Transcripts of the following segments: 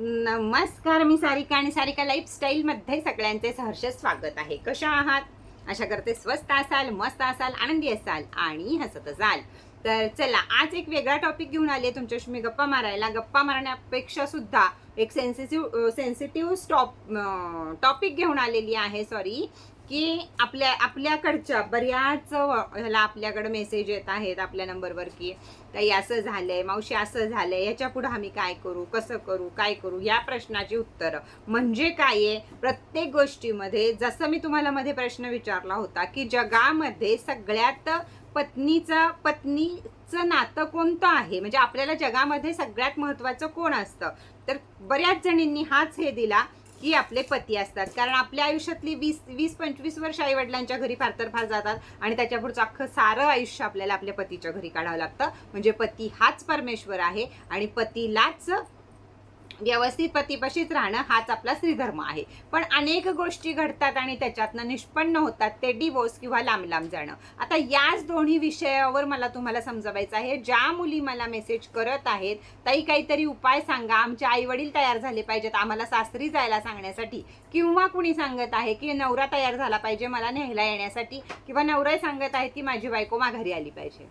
नमस्कार मी सारिका आणि सारिका लाईफस्टाईलमध्ये सगळ्यांचे सहर्ष स्वागत आहे. कशा आहात? अशा करते स्वस्त असाल मस्त असाल आनंदी असाल आणि हसत असाल. तर चला आज एक वेगळा टॉपिक घेऊन आले तुमच्याशी मी गप्पा मारायला. गप्पा मारण्यापेक्षा सुद्धा एक सेन्सिटिव्ह सेन्सिटिव्ह स्टॉप टॉपिक घेऊन आलेली आहे सॉरी की आपल्या आपल्याकडच्या बऱ्याच ह्याला आपल्याकडं मेसेज येत आहेत आपल्या नंबरवर की ताई असं झालंय मावशी असं झालंय याच्यापुढे आम्ही काय करू कसं करू काय करू? या प्रश्नाची उत्तरं. म्हणजे काय आहे? प्रत्येक गोष्टीमध्ये जसं मी तुम्हाला मध्ये प्रश्न विचारला होता की जगामध्ये सगळ्यात पत्नीचा पत्नीचं नातं कोणतं आहे? म्हणजे आपल्याला जगामध्ये सगळ्यात महत्वाचं कोण असतं? तर बऱ्याच जणींनी हाच हे दिला. की आपले पती असतात. कारण आपल्या आयुष्यातली वीस वीस पंचवीस वर्ष आई वडिलांच्या घरी फार तर फार जातात आणि त्याच्या पुढचं अख्खं सारं आयुष्य आपल्याला आपल्या पतीच्या घरी काढावं लागतं. म्हणजे पती हाच परमेश्वर आहे आणि पतीलाच व्यवस्थित पतीपाशीच राहणं हाच आपला स्त्रीधर्म आहे. पण अनेक गोष्टी घडतात आणि त्याच्यातनं निष्पन्न होतात ते डिवोर्स किंवा लांब लांब जाणं. आता याच दोन्ही विषयावर मला तुम्हाला समजवायचं आहे. ज्या मुली मला मेसेज करत आहेत ताई काहीतरी उपाय सांगा. आमचे आई वडील तयार झाले पाहिजेत आम्हाला सासरी जायला सांगण्यासाठी. किंवा कुणी सांगत आहे की नवरा तयार झाला पाहिजे मला न्यायला येण्यासाठी किंवा नवरा सांगत आहेत की माझी बायको माघारी आली पाहिजे.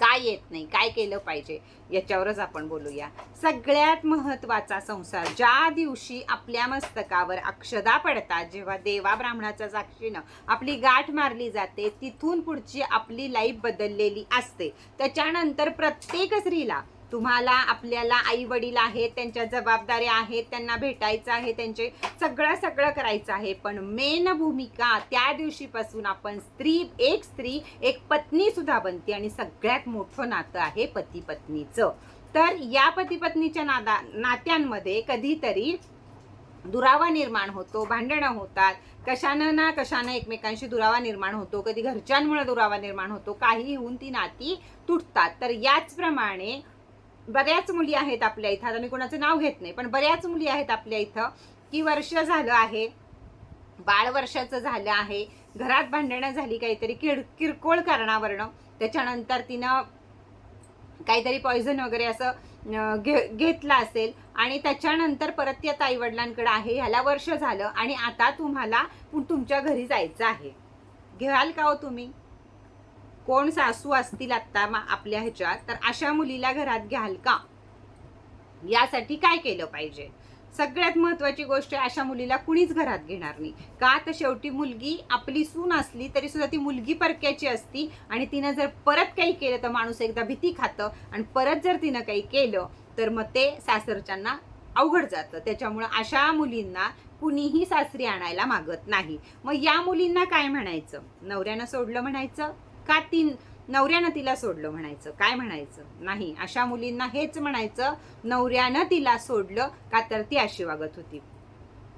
काय येत नाही काय केलं पाहिजे याच्यावरच आपण बोलूया. सगळ्यात महत्त्वाचा संसार ज्या दिवशी आपल्या मस्तकावर अक्षदा पडतात जेव्हा देवा ब्राह्मणाच्या साक्षीनं आपली गाठ मारली जाते तिथून पुढची आपली लाईफ बदललेली असते. त्याच्यानंतर प्रत्येक स्त्रीला तुम्हाला आपल्याला आई वडील आहेत त्यांच्या जबाबदाऱ्या आहेत त्यांना भेटायचं आहे त्यांचे सगळं सगळं करायचं आहे. पण मेन भूमिका त्या दिवशीपासून आपण स्त्री एक स्त्री एक पत्नी सुद्धा बनते आणि सगळ्यात मोठं नातं आहे पती पत्नीचं तर या पती पत्नीच्या नादा नात्यांमध्ये कधीतरी दुरावा निर्माण होतो भांडणं होतात. कशानं ना कशानं एकमेकांशी दुरावा निर्माण होतो कधी घरच्यांमुळे दुरावा निर्माण होतो काही होऊन ती नाती तुटतात. तर याचप्रमाणे बऱ्याच मुली आहेत आपल्या इथं. आता मी कोणाचं नाव घेत नाही पण बऱ्याच मुली आहेत आपल्या इथं की वर्ष झालं आहे बाळ वर्षाचं झालं आहे घरात भांडणं झाली काहीतरी किर किरकोळ कारणावरनं. त्याच्यानंतर तिनं काहीतरी पॉयझन वगैरे असं घे घेतलं असेल आणि त्याच्यानंतर परत ती आता आईवडिलांकडे आहे. ह्याला वर्ष झालं आणि आता तुम्हाला तुमच्या घरी जायचं आहे. घ्याल का हो तुम्ही? कोण सासू असतील आत्ता आपल्या ह्याच्यात? तर अशा मुलीला घरात घ्याल का? यासाठी काय केलं पाहिजे? सगळ्यात महत्वाची गोष्ट अशा मुलीला कुणीच घरात घेणार नाही. का तर शेवटी मुलगी आपली सून असली तरी सुद्धा ती मुलगी परक्याची असती आणि तिनं जर परत काही केलं तर माणूस एकदा भीती खातं आणि परत जर तिनं काही केलं तर मग ते सासरच्यांना अवघड जातं. त्याच्यामुळं अशा मुलींना कुणीही सासरी आणायला मागत नाही. मग या मुलींना काय म्हणायचं? नवऱ्यानं सोडलं म्हणायचं? का ती नवऱ्यानं तिला सोडलं म्हणायचं? काय म्हणायचं? नाही. अशा मुलींना हेच म्हणायचं नवऱ्यानं तिला सोडलं का तर ती अशी वागत होती.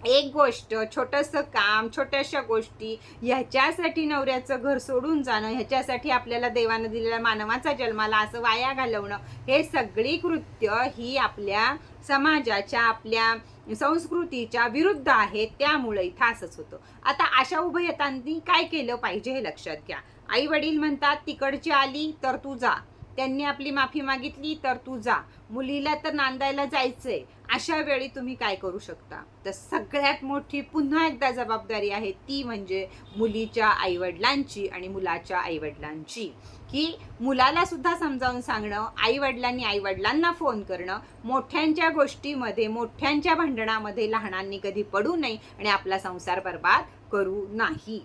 एक गोष्ट छोटंसं काम छोट्याशा गोष्टी ह्याच्यासाठी नवऱ्याचं घर सोडून जाणं ह्याच्यासाठी आपल्याला देवानं दिलेल्या मानवाचा जन्माला असं वाया घालवणं हे सगळी कृत्य ही आपल्या समाजाच्या आपल्या संस्कृतीच्या विरुद्ध आहे त्यामुळे इथं असंच होतं. आता अशा उभयतांनी काय केलं पाहिजे हे लक्षात घ्या. आई वडील म्हणतात तिकडची आली तर तू जा. त्यांनी आपली माफी मागितली तर तू जा. मुलीला तर नांदायला जायचंय. अशा वेळी तुम्ही काय करू शकता? तर सगळ्यात मोठी पुन्हा एकदा जबाबदारी आहे ती म्हणजे मुलीच्या आईवडिलांची आणि मुलाच्या आईवडिलांची. की मुलाला सुद्धा समजावून सांगणं आईवडिलांनी आईवडिलांना फोन करणं मोठ्यांच्या गोष्टीमध्ये मोठ्यांच्या भांडणामध्ये लहानांनी कधी पडू नये आणि आपला संसार बर्बाद करू नाही.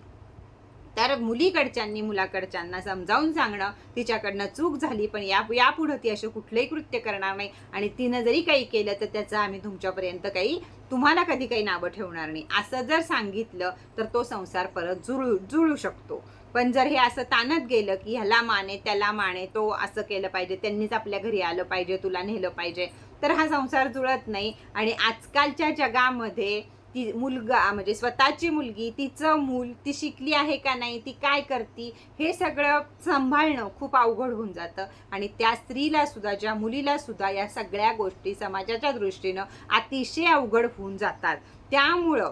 तर मुलीकडच्यांनी मुलाकडच्यांना समजावून सांगणं तिच्याकडनं चूक झाली पण या यापुढं ती असं कुठलंही कृत्य करणार नाही. आणि तिनं जरी काही केलं तर त्याचं आम्ही तुमच्यापर्यंत काही तुम्हाला कधी काही नावं ठेवणार नाही. असं जर सांगितलं तर तो संसार परत जुळू जुळू शकतो. पण जर हे असं ताणत गेलं की ह्याला माने त्याला माने तो असं केलं पाहिजे त्यांनीच आपल्या घरी आलं पाहिजे तुला नेलं पाहिजे तर हा संसार जुळत नाही. आणि आजकालच्या जगामध्ये ती मुलगा म्हणजे स्वतःची मुलगी तिचं मूल ती शिकली आहे का नाही ती काय करती हे सगळं सांभाळणं खूप अवघड होऊन जातं. आणि त्या स्त्रीला सुद्धा ज्या मुलीला सुद्धा या सगळ्या गोष्टी समाजाच्या दृष्टीनं अतिशय अवघड होऊन जातात. त्यामुळं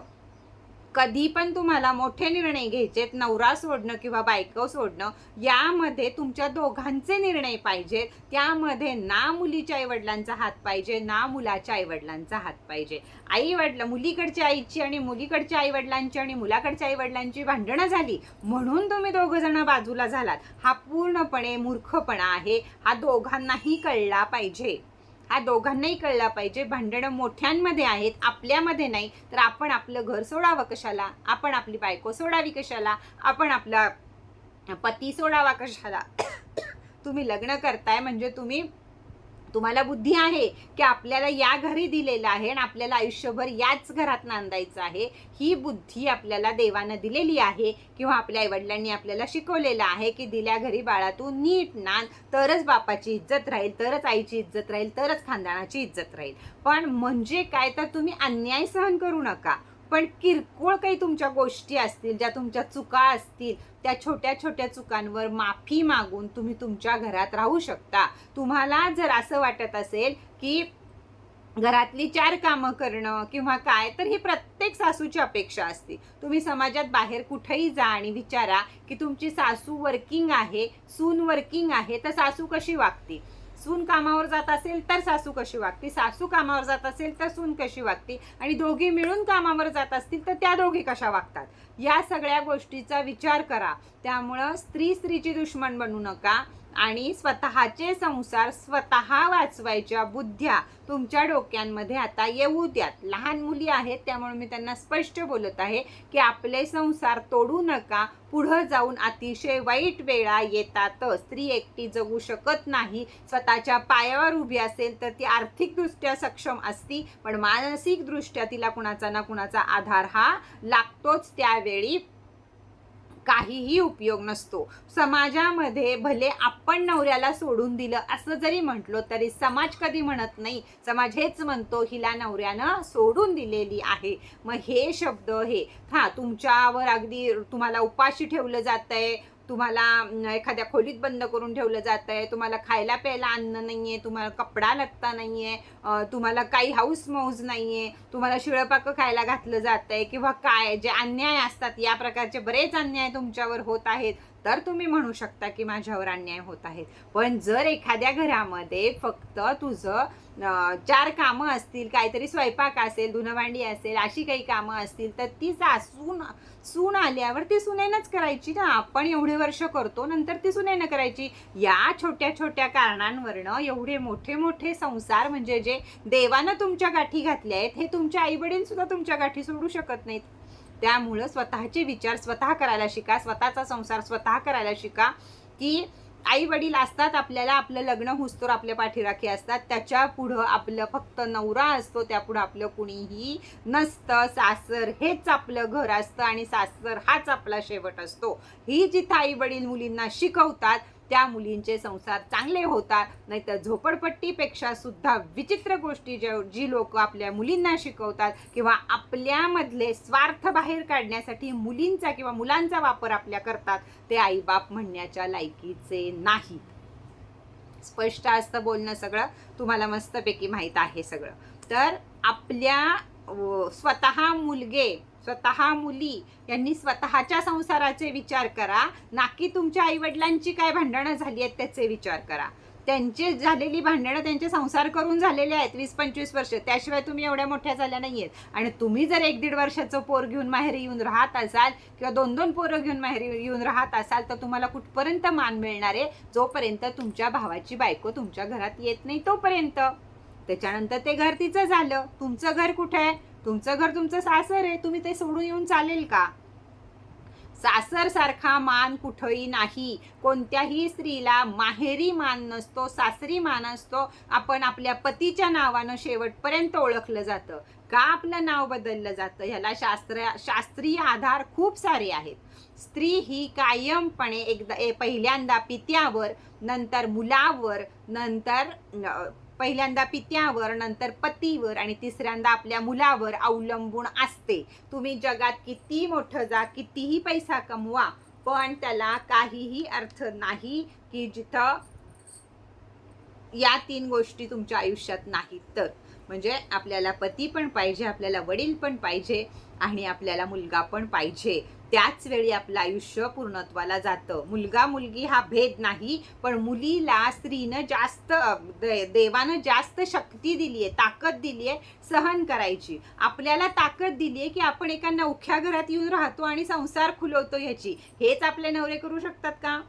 कधी पण तुम्हाला मोठे निर्णय घ्यायचेत नवरा सोडणं किंवा बायको सोडणं यामध्ये तुमच्या दोघांचे निर्णय पाहिजेत त्यामध्ये ना मुलीच्या आईवडिलांचा हात पाहिजे ना मुलाच्या आईवडिलांचा हात पाहिजे. आई वडील मुलीकडच्या आईची आणि मुलीकडच्या आईवडिलांची आणि मुलाकडच्या आईवडिलांची भांडणं झाली म्हणून तुम्ही दोघं जण बाजूला झालात. हा पूर्णपणे मूर्खपणा आहे. हा दोघांनाही कळला पाहिजे. हा दोघांनाही कळला पाहिजे. भांडणं मोठ्यांमध्ये आहेत आपल्यामध्ये नाही. तर आपण आपलं घर सोडावं कशाला? आपण आपली बायको सोडावी कशाला? आपण आपला पती सोडावा कशाला? तुम्ही लग्न करताय म्हणजे तुम्ही तुम्हाला बुद्धी आहे की आपल्याला या घरी दिलेलं आहे आणि आपल्याला आयुष्यभर याच घरात नांदायचं आहे ही बुद्धी आपल्याला देवानं दिलेली आहे किंवा आपल्या आईवडिलांनी आपल्याला शिकवलेलं आहे की दिल्या घरी बाळातून नीट नांद तरच बापाची इज्जत राहील तरच आईची इज्जत राहील तरच खानदानाची इज्जत राहील. पण म्हणजे काय? तर तुम्ही अन्याय सहन करू नका. पण किरकोळ काही तुमच्या गोष्टी असतील ज्या तुमच्या चुका असतील त्या छोट्या छोट्या चुकांवर माफी मागून तुम्ही तुमच्या घरात राहू शकता. तुम्हाला जर असं वाटत असेल की घरातली चार कामं करणं किंवा काय तर ही प्रत्येक सासूची अपेक्षा असते. तुम्ही समाजात बाहेर कुठेही जा आणि विचारा की तुमची सासू वर्किंग आहे सून वर्किंग आहे तर सासू कशी वागते सून कामावर जात असेल तर सासू कशी वागते? सासू कामावर जात असेल तर सून कशी वागते? आणि दोघी मिळून कामावर जात असतील तर त्या दोघी कशा वागतात? या सगळ्या गोष्टीचा विचार करा. त्यामुळं स्त्री स्त्रीची दुश्मन बनू नका. आणि स्वतःचे संसार स्वतः वाचवायच्या बुद्ध्या तुमच्या डोक्यांमध्ये आता येऊ द्यात. लहान मुली आहेत त्यामुळे मी त्यांना स्पष्ट बोलत आहे की आपले संसार तोडू नका पुढं जाऊन अतिशय वाईट वेळा येतात स्त्री एकटी जगू शकत नाही स्वतःच्या पायावर उभी असेल तर ती आर्थिकदृष्ट्या सक्षम असती पण मानसिकदृष्ट्या तिला कुणाचा ना कुणाचा आधार हा लागतोच त्यावेळी. काहीही उपयोग नसतो. समाजामध्ये भले आपण नवऱ्याला सोडून दिलं असं जरी म्हटलो तरी समाज कधी म्हणत नाही समाज हेच म्हणतो हिला नवऱ्यानं सोडून दिलेली आहे. मग हे शब्द हे. हा तुमच्यावर अगदी तुम्हाला उपाशी ठेवलं जातंय. तुम्हाला एखाद्या खोलीत बंद करून ठेवलं जात आहे तुम्हाला खायला प्यायला अन्न नाही आहे तुम्हाला कपडा लत्ता नाही आहे तुम्हाला काही हाऊस मौज नाही आहे तुम्हाला शिळपाकं खायला घातलं जात आहे किंवा काय जे अन्याय असतात या प्रकारचे बरेच अन्याय तुमच्यावर होत आहेत. तर तुम्ही म्हणू शकता की माझ्यावर अन्याय होत आहेत. पण जर एखाद्या घरामध्ये फक्त तुझं चार कामं असतील काहीतरी स्वयंपाक असेल धुणभांडी असेल अशी काही कामं असतील तर ती सासून सून आल्यावर ती सुनेनंच करायची ना. आपण एवढे वर्ष करतो नंतर ती सुनेनं करायची. या छोट्या छोट्या कारणांवरनं एवढे मोठे मोठे संसार म्हणजे जे देवानं तुमच्या गाठी घातले आहेत हे तुमचे आई वडील सुद्धा तुमच्या गाठी सोडू शकत नाहीत. त्यामुळं स्वतःचे विचार स्वतः करायला शिका स्वतःचा संसार स्वतः करायला शिका. की आई वडील असतात आपल्याला आपलं लग्न हुसतोर आपल्या पाठीराखी असतात त्याच्या पुढं आपलं फक्त नवरा असतो त्यापुढं आपलं कुणीही नसतं. सासर हेच आपलं घर असतं आणि सासर हाच आपला शेवट असतो. ही जिथं आई वडील मुलींना शिकवतात त्या मुलींचे संसार चांगले होतात नाहीतर झोपडपट्टीपेक्षा सुद्धा विचित्र गोष्टी जे जी लोक आपल्या मुलींना शिकवतात किंवा आपल्यामधले स्वार्थ बाहेर काढण्यासाठी मुलींचा किंवा मुलांचा वापर आपल्या करतात ते आईबाप म्हणण्याच्या लायकीचे नाहीत. स्पष्ट असतं बोलणं सगळं? तुम्हाला मस्तपैकी माहीत आहे सगळं. तर आपल्या स्वतः मुलगे स्वतः मुली यांनी स्वतःच्या संसाराचे विचार करा. ना की तुमच्या आईवडिलांची काय भांडणं झाली आहेत त्याचे विचार करा. त्यांचे झालेली भांडणं त्यांचे संसार करून झालेले आहेत वीस पंचवीस वर्ष. त्याशिवाय तुम्ही एवढ्या मोठ्या झाल्या नाही आहेत आणि तुम्ही जर एक दीड वर्षाचं पोर घेऊन माहेरी येऊन राहत असाल किंवा दोन दोन पोरं घेऊन माहेरी येऊन राहत असाल तर तुम्हाला कुठपर्यंत मान मिळणार आहे? जोपर्यंत तुमच्या भावाची बायको तुमच्या घरात येत नाही तोपर्यंत. त्याच्यानंतर ते घर तिचं झालं. तुमचं घर कुठे आहे? तुमचं घर तुमचं सासर आहे तुम्ही ते सोडून येऊन चालेल का? सासर सारखा मान कुठंही नाही. कोणत्याही स्त्रीला माहेरी मान नसतो सासरी मान असतो. आपण आपल्या पतीच्या नावानं शेवटपर्यंत ओळखलं जातं. का आपलं नाव बदललं जातं? ह्याला शास्त्र शास्त्रीय आधार खूप सारे आहेत. स्त्री ही कायमपणे एकदा ए- पहिल्यांदा पित्यावर नंतर मुलावर नंतर पहिल्यांदा पित्यावर नंतर पतीवर आणि तिसऱ्यांदा आपल्या मुलावर अवलंबून असते. तुम्ही जगात किती मोठं जा कितीही पैसा कमवा पण त्याला काहीही अर्थ नाही की जिथं या तीन गोष्टी तुमच्या आयुष्यात नाहीत. तर म्हणजे आपल्याला पती पण पाहिजे आपल्याला वडील पण पाहिजे आणि आपल्याला मुलगा पण पाहिजे. त्याच वेळी आपलं आयुष्य पूर्णत्वाला जातं. मुलगा मुलगी हा भेद नाही पण मुलीला स्त्रीनं जास्त देवानं जास्त शक्ती दिली आहे ताकद दिली आहे सहन करायची. आपल्याला ताकद दिली आहे की आपण एका नवख्या घरात येऊन राहतो आणि संसार खुलवतो ह्याची. हेच आपले नवरे करू शकतात का?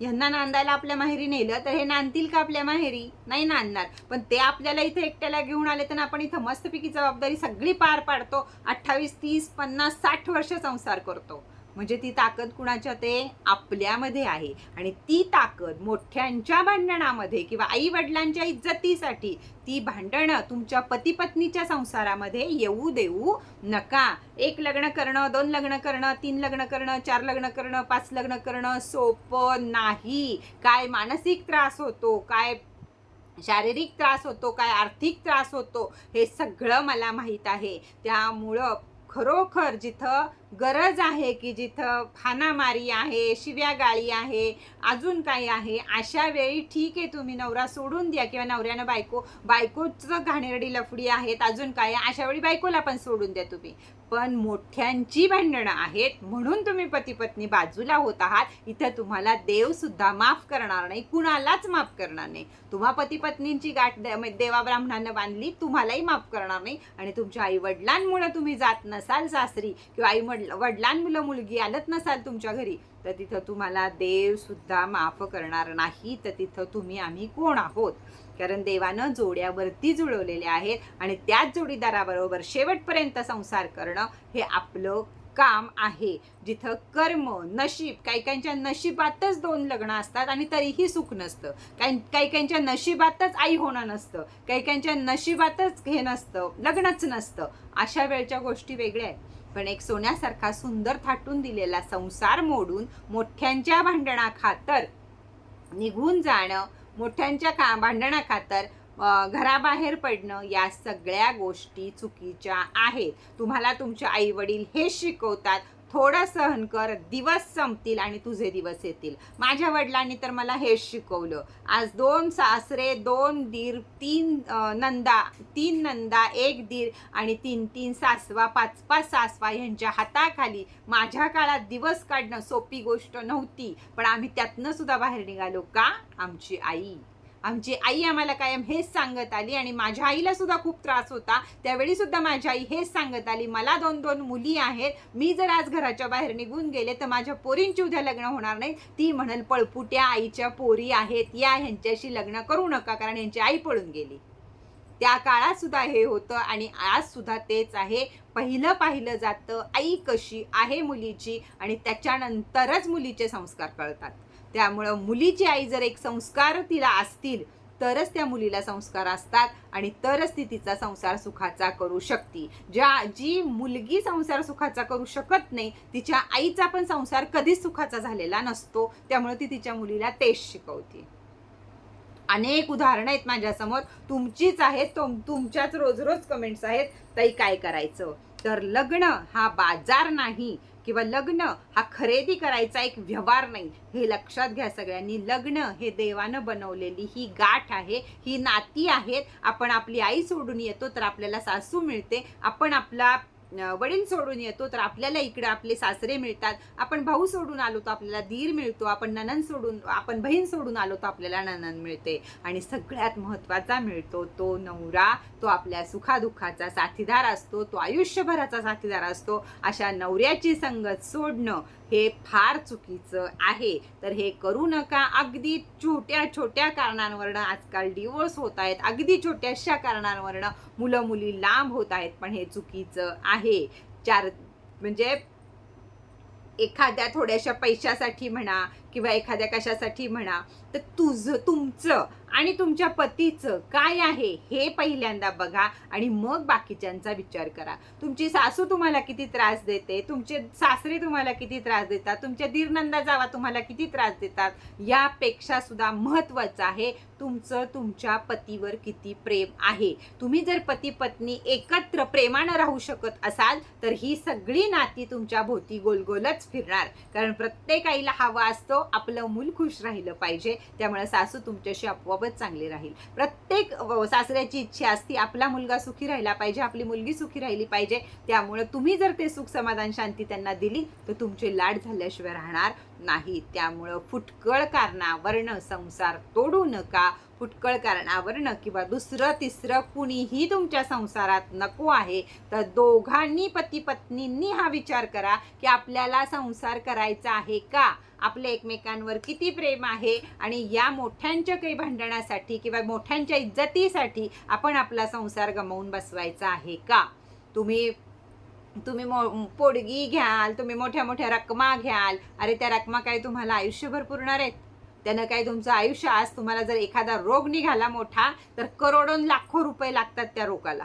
ह्यांना नांदायला आपल्या माहेरी नेलं तर हे नांदतील का आपल्या माहेरी? नाही नांदणार. पण ते आपल्याला इथे एकट्याला घेऊन आले तर आपण इथं मस्तपैकी जबाबदारी सगळी पार पाडतो. अठ्ठावीस तीस पन्नास साठ वर्ष संसार करतो. म्हणजे ती ताकद कुणाच्या ते? आपल्यामध्ये आहे. आणि ती ताकद मोठ्यांच्या भांडणामध्ये किंवा आई वडिलांच्या इज्जतीसाठी ती भांडणं तुमच्या पती पत्नीच्या संसारामध्ये येऊ देऊ नका. एक लग्न करणं दोन लग्न करणं तीन लग्न करणं चार लग्न करणं पाच लग्न करणं सोपं नाही. काय मानसिक त्रास होतो काय शारीरिक त्रास होतो काय आर्थिक त्रास होतो हे सगळं मला माहीत आहे. त्यामुळं खरोखर जिथं गरज आहे की जिथं फानामारी आहे शिव्या गाळी आहे अजून काही आहे अशा वेळी ठीक आहे तुम्ही नवरा सोडून द्या किंवा नवऱ्यानं बायको बायकोचं घाणेरडी लफडी आहेत अजून काय आहे, अशा वेळी बायकोला पण सोडून द्या तुम्ही. पण मोठ्यांची भांडणं आहेत म्हणून तुम्ही पती पत्नी बाजूला होत आहात. इथं तुम्हाला देव सुद्धा माफ करणार नाही कुणालाच माफ करणार नाही. तुम्हा पती पत्नींची गाठ दे- देवा ब्राह्मणानं बांधली तुम्हालाही माफ करणार नाही. आणि तुमच्या आई वडिलांमुळं तुम्ही जात नसाल सासरी किंवा आई वडील वडिलांमुलं मुलगी आलत नसाल तुमच्या घरी तर तिथं तुम्हाला देव सुद्धा माफ करणार नाही. तर तिथं तुम्ही आम्ही कोण आहोत? कारण देवानं जोड्यावरती जुळवलेल्या आहेत आणि त्याच जोडीदाराबरोबर शेवटपर्यंत संसार करणं हे आपलं काम आहे. जिथं कर्म नशीब काही काहींच्या नशिबातच दोन लग्न असतात आणि तरीही सुख नसतं. काही काही काहींच्या नशिबातच आई होणं नसतं. काही काहींच्या नशिबातच हे नसतं लग्नच नसतं. अशा वेळच्या गोष्टी वेगळ्या आहेत. पण एक सोन्यासारखा सुंदर थाटून दिलेला संसार मोडून मोठ्यांच्या भांडणाखातर निघून जाणं मोठ्यांच्या का भांडणाखातर घराबाहेर पडणं या सगळ्या गोष्टी चुकीच्या आहेत. तुम्हाला तुमचे आई वडील हे शिकवतात थोडं सहन कर दिवस संपतील आणि तुझे दिवस येतील. माझ्या वडिलांनी तर मला हेच शिकवलं. आज दोन सासरे दोन दीर तीन नंदा तीन नंदा एक दीर आणि तीन तीन सासवा पाच पाच सासवा यांच्या हाताखाली माझ्या काळात दिवस काढणं सोपी गोष्ट नव्हती पण आम्ही त्यातनं सुद्धा बाहेर निघालो का? आमची आई. आमची आई आम्हाला कायम हेच सांगत आली आणि माझ्या आईला सुद्धा खूप त्रास होता. त्यावेळी सुद्धा माझी आई हेच सांगत आली मला दोन दोन मुली आहेत. मी जर आज घराच्या बाहेर निघून गेले तर माझ्या पोरींची उद्या लग्न होणार नाही. ती म्हणल पळपुट्या आईच्या पोरी आहेत. या ह्यांच्याशी लग्न करू नका कारण यांची आई पळून गेली. त्या काळात सुद्धा हे होतं आणि आज सुद्धा तेच आहे. पहिलं पाहिलं जातं आई कशी आहे मुलीची आणि त्याच्यानंतरच मुलीचे संस्कार कळतात. त्यामुळं मुलीची आई जर एक संस्कार तिला असतील तरच त्या मुलीला संस्कार असतात आणि तरच ती तिचा संसार सुखाचा करू शकते. ज्या जी मुलगी संसार सुखाचा करू शकत नाही तिच्या आईचा पण संसार कधीच सुखाचा झालेला नसतो. त्यामुळे ती तिच्या मुलीला तेच शिकवते. अनेक उदाहरणं आहेत माझ्यासमोर. तुमचीच आहेत तुम तुमच्याच रोज रोज कमेंट्स आहेत ताई काय करायचं? तर लग्न हा बाजार नाही किंवा लग्न हा खरेदी करायचा एक व्यवहार नाही. हे लक्षात घ्या सगळ्यांनी. लग्न हे देवानं बनवलेली ही गाठ आहे ही नाती आहेत. आपण आपली आई सोडून येतो तर आपल्याला सासू मिळते. आपण आपला वडील सोडून येतो तर आपल्याला इकडे आपले सासरे मिळतात. आपण भाऊ सोडून आलो तर आपल्याला धीर मिळतो. आपण ननन सोडून आपण बहीण सोडून आलो तर आपल्याला ननन मिळते. आणि सगळ्यात महत्त्वाचा मिळतो तो नवरा. तो आपल्या सुखादुःखाचा साथीदार असतो. तो आयुष्यभराचा साथीदार असतो. अशा नवऱ्याची संगत सोडणं हे फार चुकीचं आहे. तर हे करू नका. अगदी छोट्या छोट्या कारणांवरनं आजकाल डिवोर्स होत आहेत. अगदी छोट्याशा कारणांवरनं मुलं मुली लांब होत आहेत पण हे चुकीचं आहे. चार म्हणजे एखाद्या थोड्याशा पैशासाठी म्हणा किंवा एखाद्या कशासाठी म्हणा तर तुझं तुमचं आणि तुमच्या पतीचं काय आहे हे पहिल्यांदा बघा आणि मग बाकीच्यांचा विचार करा. तुमची सासू तुम्हाला किती त्रास देते तुमचे सासरे तुम्हाला किती त्रास देतात तुमच्या दीरनंदा जावा तुम्हाला किती त्रास देतात यापेक्षा सुद्धा महत्त्वाचं आहे तुमचं तुमच्या पतीवर किती प्रेम आहे. तुम्ही जर पती पत्नी एकत्र प्रेमानं राहू शकत असाल तर ही सगळी नाती तुमच्या भोवती गोलगोलच फिरणार. कारण प्रत्येक आईला हवा असतो आपलं मूल खुश राहिलं पाहिजे त्यामुळे सासू तुमच्याशी आपोआपच चांगली राहील. प्रत्येक सासऱ्याची इच्छा असती आपला मुलगा सुखी राहिला पाहिजे आपली मुलगी सुखी राहिली पाहिजे त्यामुळे तुम्ही जर ते सुख समाधान शांती त्यांना दिली तर तुमची लाड झाल्याशिवाय राहणार नाही. त्यामुळं फुटकळ कारणावरनं संसार तोडू नका. फुटकळ कारणावरनं किंवा दुसरं तिसरं कुणीही तुमच्या संसारात नको आहे तर दोघांनी पती पत्नींनी हा विचार करा की आपल्याला संसार करायचा आहे का? आपल्या एकमेकांवर किती प्रेम आहे आणि या मोठ्यांच्या काही भांडणासाठी किंवा मोठ्यांच्या इज्जतीसाठी आपण आपला संसार गमावून बसवायचा आहे का? तुम्ही तुम्ही मो पोडगी घ्याल तुम्ही मोठ्या मोठ्या रकमा घ्याल. अरे त्या रकमा काय तुम्हाला आयुष्यभर पुरणार आहेत? त्यानं काय तुमचं आयुष्य आज तुम्हाला जर एखादा रोग निघाला मोठा तर करोडोन लाखो रुपये लागतात त्या रोगाला.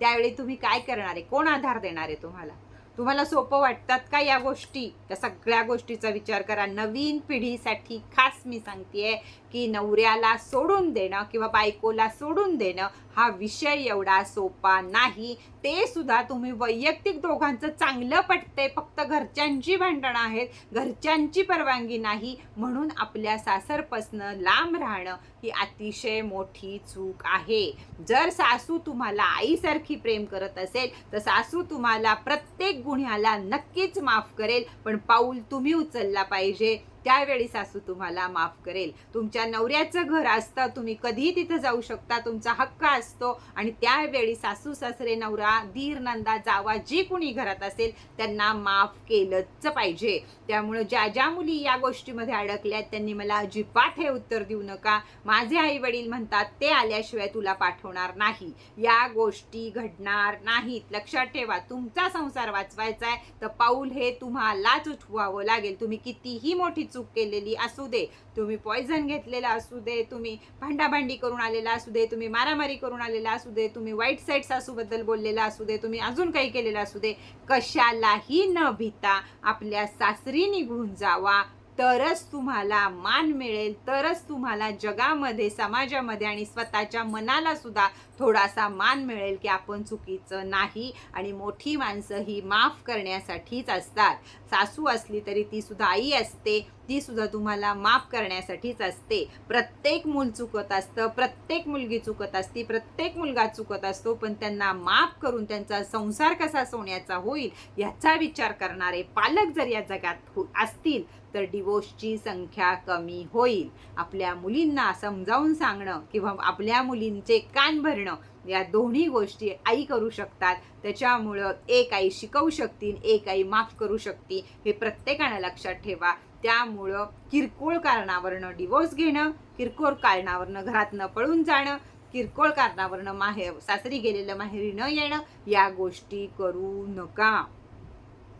त्यावेळी तुम्ही काय करणार आहे? कोण आधार देणार आहे तुम्हाला? तुम्हाला सोपं वाटतात का या गोष्टी? त्या सगळ्या गोष्टीचा विचार करा. नवीन पिढीसाठी खास मी सांगते की नवऱ्याला सोडून देणं किंवा बायकोला सोडून देणं हा विषय एवढा सोपा नाही. ते सुद्धा तुम्ही वैयक्तिक दोघांचं चांगलं पटतंय. फक्त घरच्यांची भांडणं आहेत. घरच्यांची परवानगी नाही. म्हणून आपल्या सासरपासनं लांब राहणं ही अतिशय मोठी चूक आहे. जर सासू तुम्हाला आईसारखी प्रेम करत असेल तर सासू तुम्हाला प्रत्येक गुन्ह्याला नक्कीच माफ करेल. पण पाऊल तुम्ही उचलला पाहिजे. त्यावेळी सासू तुम्हाला माफ करेल. तुमच्या नवऱ्याचं घर असतं तुम्ही कधीही तिथं जाऊ शकता तुमचा हक्क असतो. आणि त्यावेळी सासू सासरे नवरा धीर नंदा जावा जी कुणी घरात असेल त्यांना माफ केलंच पाहिजे. त्यामुळं ज्या ज्या मुली या गोष्टीमध्ये अडकल्यात त्यांनी मला अजिबात हे उत्तर देऊ नका. माझे आई वडील म्हणतात ते आल्याशिवाय तुला पाठवणार नाही. या गोष्टी घडणार नाहीत. लक्षात ठेवा तुमचा संसार वाचवायचा आहे. तर पाऊल हे तुम्हालाच उठवावं लागेल. तुम्ही कितीही मोठी चूक केलेली असू दे. तुम्ही पॉयझन घेतलेला असू दे तुम्ही भांडाभांडी करून आलेला असू दे तुम्ही मारामारी करून आलेला असू दे तुम्ही वाईट साईड सासूबद्दल बोललेला असू दे तुम्ही अजून काही केलेलं असू दे कशालाही न भिता आपल्या सासरी निघून जावा. तरच तुम्हाला मान मिळेल तरच तुम्हाला जगामध्ये समाजामध्ये आणि स्वतःच्या मनाला सुद्धा थोडासा मान मिळेल की आपण चुकीचं नाही आणि मोठी माणसं ही माफ करण्यासाठीच असतात. सासू असली तरी ती सुद्धा आई असते. ती सुद्धा तुम्हाला माफ करण्यासाठीच असते. प्रत्येक मूल चुकत असतं प्रत्येक मुलगी चुकत असती प्रत्येक मुलगा चुकत असतो पण त्यांना माफ करून त्यांचा संसार कसा सोन्याचा होईल याचा विचार करणारे पालक जर या जगात हो, असतील तर डिवोर्सची संख्या कमी होईल. आपल्या मुलींना समजावून सांगणं किंवा आपल्या मुलींचे कान भरणं या दोन्ही गोष्टी आई करू शकतात. त्याच्यामुळं एक आई शिकवू शकतील एक आई माफ करू शकते हे प्रत्येकानं लक्षात ठेवा. त्यामुळं किरकोळ कारणावरनं डिवोर्स घेणं किरकोळ कारणावरनं घरातनं पळून जाणं किरकोळ कारणावरनं माहेर सासरी गेलेलं माहेरी न येणं या गोष्टी करू नका.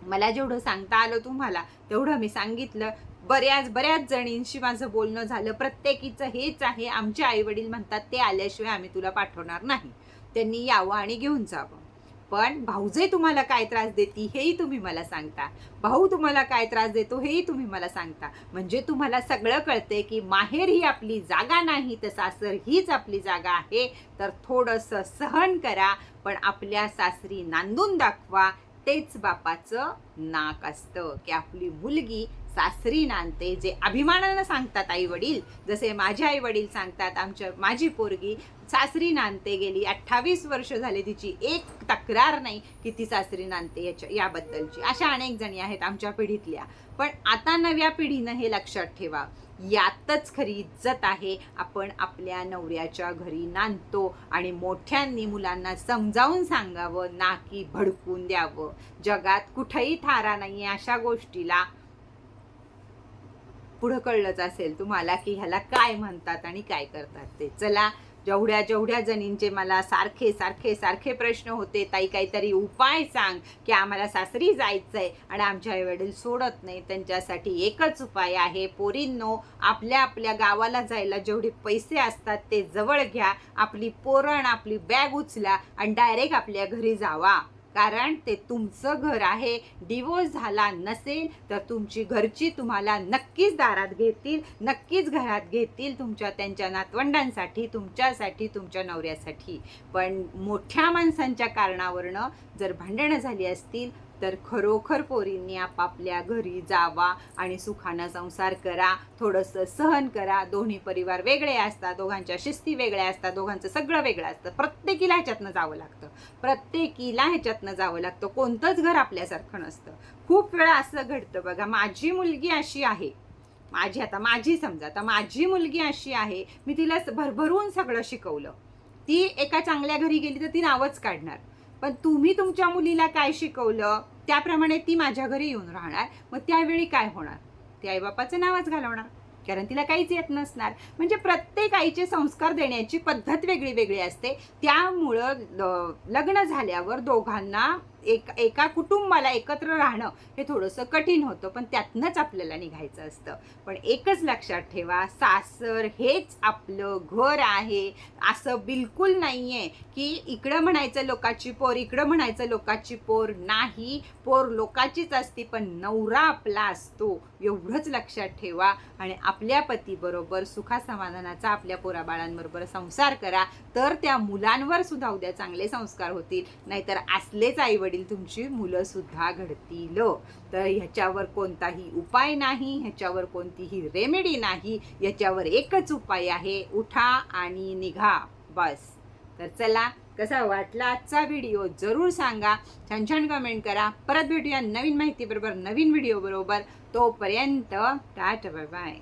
मला जेवढं सांगता आलं तुम्हाला तेवढं मी सांगितलं. बऱ्याच बऱ्याच जणींशी माझं बोलणं झालं. प्रत्येकीचं हेच आहे. आमचे आई वडील म्हणतात ते आल्याशिवाय आम्ही तुला पाठवणार नाही. त्यांनी यावं आणि घेऊन जावं. पण भाऊजे तुम्हाला काय त्रास देती हेही तुम्ही मला सांगता. भाऊ तुम्हाला काय त्रास देतो हेही तुम्ही मला सांगता. म्हणजे तुम्हाला सगळं कळतंय की माहेर ही आपली जागा नाही तर सासर हीच आपली जागा आहे. तर थोडंसं सहन करा पण आपल्या सासरी नांदून दाखवा. तेच बापाचं नाक असतं की आपली मुलगी सासरी नांदते जे अभिमानानं सांगतात आई वडील जसे माझे आई वडील सांगतात आमच्या माझी पोरगी सासरी नांदते गेली. अठ्ठावीस वर्ष झाले तिची. एक तक्रार नाही की ती सासरी नांदते याच्या याबद्दलची. अशा अनेक जणी आहेत आमच्या पिढीतल्या. पण आता नव्या पिढीनं हे लक्षात ठेवा. यातच खरी इज्जत आहे. आपण आपल्या नवऱ्याच्या घरी नांदतो आणि मोठ्यांनी मुलांना समजावून सांगावं ना की भडकून द्यावं. जगात कुठेही थारा नाही अशा गोष्टीला. पुढं कळलंच असेल तुम्हाला की ह्याला काय म्हणतात आणि काय करतात ते. चला जेवढ्या जेवढ्या जणींचे मला सारखे सारखे सारखे प्रश्न होते ताई काहीतरी उपाय सांग की आम्हाला सासरी जायचं आहे आणि आमच्या आईवडील सोडत नाही त्यांच्यासाठी एकच उपाय आहे पोरींनो आपल्या आपल्या गावाला जायला जेवढे पैसे असतात ते जवळ घ्या. आपली पोरण आपली बॅग उचला आणि डायरेक्ट आपल्या घरी जावा. कारण ते तुमचं घर आहे. डिवोर्स झाला नसेल तर तुमची घरची तुम्हाला नक्कीच दारात घेतील नक्कीच घरात घेतील तुमच्या त्यांच्या नातवंडांसाठी तुमच्यासाठी तुमच्या नवऱ्यासाठी. पण मोठ्या माणसांच्या कारणावरनं जर भांडणं झाली असतील तर खरोखर पोरींनी आपापल्या घरी जावा आणि सुखानं संसार करा थोडंसं सहन करा. दोन्ही परिवार वेगळे असतात दोघांच्या शिस्ती वेगळ्या असतात दोघांचं सगळं वेगळं असतं. प्रत्येकीला ह्याच्यातनं जावं लागतं. प्रत्येकीला ह्याच्यातनं जावं लागतं. कोणतंच घर आपल्यासारखं नसतं. खूप वेळा असं घडतं बघा माझी मुलगी अशी आहे. माझी आता माझी समजा आता माझी मुलगी अशी आहे मी तिला भरभरून सगळं शिकवलं. ती एका चांगल्या घरी गेली तर ती नावच काढणार. पण तुम्ही तुमच्या मुलीला काय शिकवलं? त्याप्रमाणे ती माझ्या घरी येऊन राहणार. मग त्यावेळी काय होणार? ती आईबापाचं नावच घालवणार. कारण तिला काहीच येत नसणार. म्हणजे प्रत्येक आईचे संस्कार देण्याची पद्धत वेगळी वेगळी असते. त्यामुळं ल- लग्न झाल्यावर दोघांना एक एका कुटुंबाला एकत्र राहणं हे थोडंसं कठीण होतं पण त्यातनंच आपल्याला निघायचं असतं. पण एकच लक्षात ठेवा सासर हेच आपलं घर आहे. असं बिलकुल नाही आहे की इकडं म्हणायचं लोकाची पोर इकडं म्हणायचं लोकाची पोर नाही. पोर लोकाचीच असती पण नवरा आपला असतो. एवढंच लक्षात ठेवा आणि आपल्या पतीबरोबर सुखासमाधानाचा आपल्या पोराबाळांबरोबर संसार करा. तर त्या मुलांवर सुद्धा उद्या चांगले संस्कार होतील. नाहीतर असलेच आईवडील वडील तुमची मुलं सुद्धा घडतील. तर ह्याच्यावर कोणताही उपाय नाही ह्याच्यावर कोणतीही रेमेडी नाही याच्यावर एकच उपाय आहे. उठा आणि निघा. बस. तर चला कसा वाटला आजचा व्हिडिओ जरूर सांगा. छान छान कमेंट करा. परत भेटूया नवीन माहिती बरोबर नवीन व्हिडिओ बरोबर. तोपर्यंत टाट बाय बाय